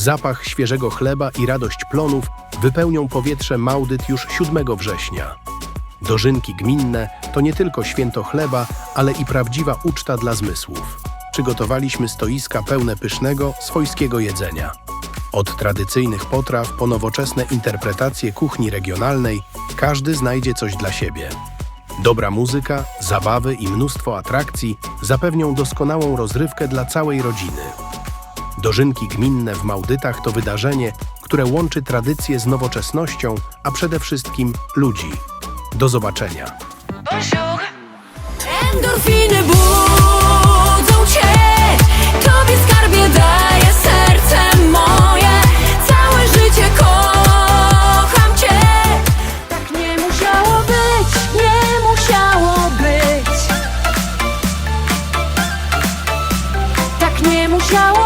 Zapach świeżego chleba i radość plonów wypełnią powietrze Małdyt już 7 września. Dożynki gminne to nie tylko święto chleba, ale i prawdziwa uczta dla zmysłów. Przygotowaliśmy stoiska pełne pysznego, swojskiego jedzenia. Od tradycyjnych potraw po nowoczesne interpretacje kuchni regionalnej, każdy znajdzie coś dla siebie. Dobra muzyka, zabawy i mnóstwo atrakcji zapewnią doskonałą rozrywkę dla całej rodziny. Dożynki gminne w Małdytach to wydarzenie, które łączy tradycję z nowoczesnością, a przede wszystkim ludzi. Do zobaczenia. Budzą cię, tobie skarbie daje serce moje. Całe życie kocham cię. Tak nie musiało być, nie musiało być. Tak nie musiało